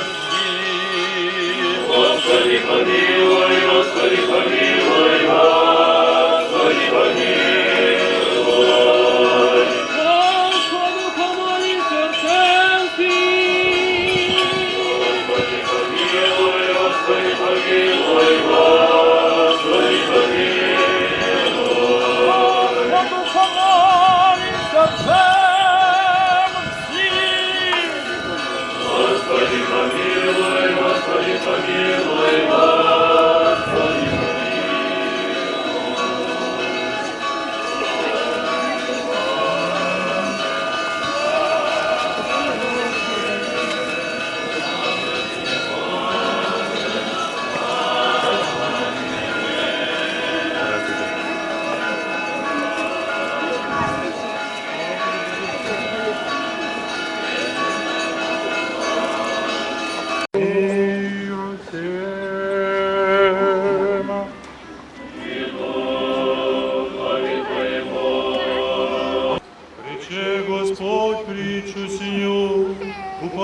землі. Господи, помилуй, Господи, помилуй.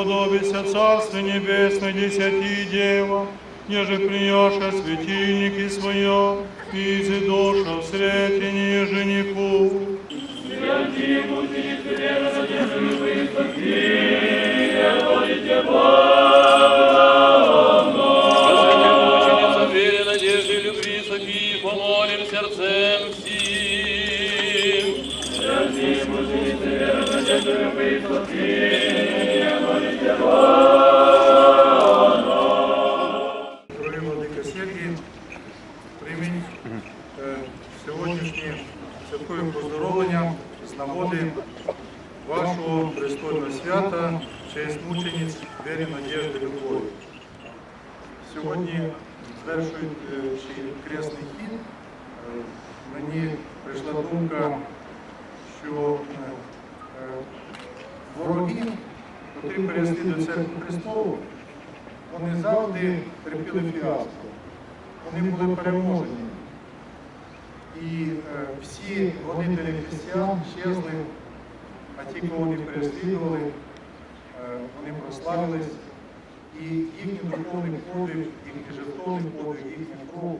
уподобися Царстве Небесное десяти дева, неже приняша светильники свое, и душа в сретении женику. Святи пути хлеба, держи пути, я волите Бога. Вере, надежде, любви, Софии, помолим сердцем всем. Дорогі Владика Сергій, прийміть е, сьогоднішнє з нагоди вашого престольного свята, честь мучениць вірі, надежди, любові. Сьогодні, звершуючи кресний хід, е, мені прийшла думка, що е, е, вороги, котрі переслідують церкву Христову, вони завжди терпіли фіаско. Вони були переможені. І е, всі гонителі християн щезли, а ті, кого вони переслідували, вони прославились. І їхній духовний подвиг, їхній жертовний подвиг, їхня кров,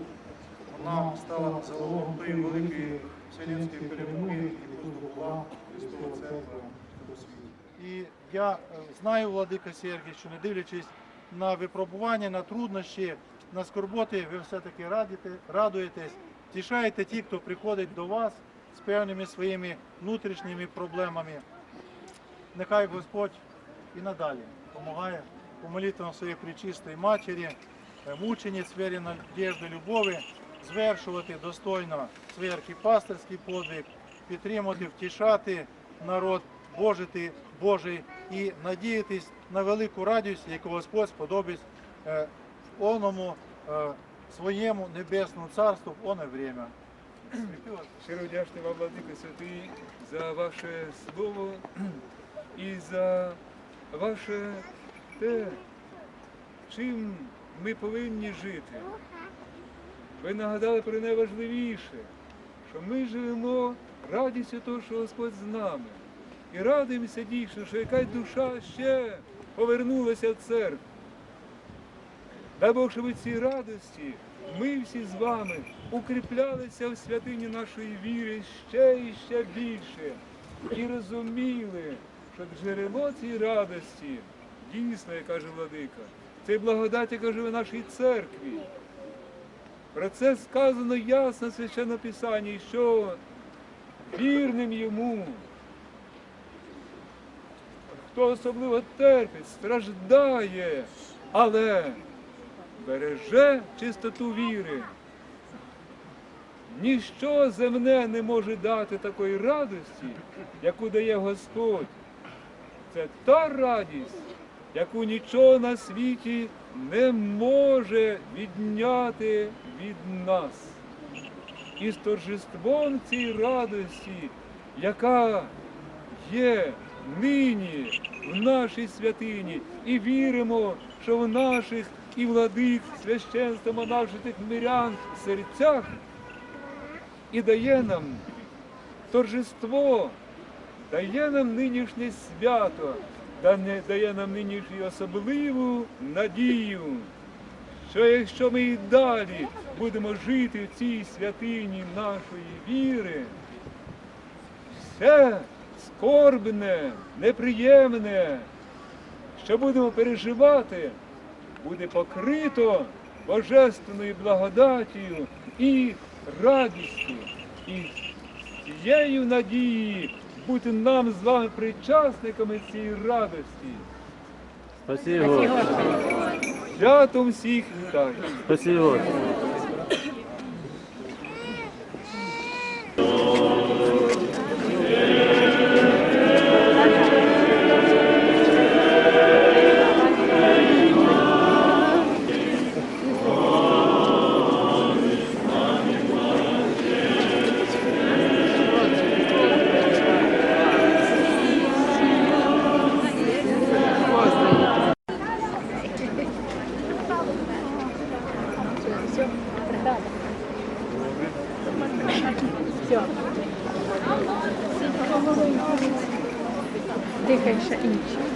вона стала залогом тої великої вселенської перемоги, яку здобула Христова Церква у світі. І я е, знаю, Владика Сергій, що не дивлячись на випробування, на труднощі, на скорботи, ви все-таки радуєтесь, тішаєте ті, хто приходить до вас з певними своїми внутрішніми проблемами. Нехай Господь і надалі допомагає по молитвам своєї причистої матері, е, мучениць вірі надіжди, любові, звершувати достойно свій архіпастерський подвиг, підтримувати, втішати народ, божити Божий і надіятись на велику радість, яку Господь сподобить е, в оному е, своєму небесному царству в оне время. Щиро вдячний вам, Владико Святий, за ваше слово і за ваше те, чим ми повинні жити. Ви нагадали про найважливіше, що ми живемо радістю того, що Господь з нами. І радуємося дійсно, що якась душа ще повернулася в церкву. Дай Бог, щоб цій радості ми всі з вами укріплялися в святині нашої віри ще і ще більше і розуміли, що джерело цієї радості дійсно, як каже владика, це благодать, яка живе в нашій церкві. Про це сказано ясно в священному Писанні, що вірним йому, хто особливо терпить, страждає, але береже чистоту віри. Ніщо земне не може дати такої радості, яку дає Господь. Це та радість, яку нічого на світі не може відняти від нас. І з торжеством цієї радості, яка є нині в нашій святині, і віримо, що в наших і владик, священства монаших мирян серцях і дає нам торжество, дає нам нинішнє свято, дає нам нинішню особливу надію, що якщо ми і далі будемо жити в цій святині нашої віри, все скорбне, неприємне, що будемо переживати, буде покрито божественною благодаттю і радістю, і цією надії бути нам з вами причасниками цієї радості. Спасибо. Святом всіх вітаю. Спасибо, Господи. Дихай ще інше.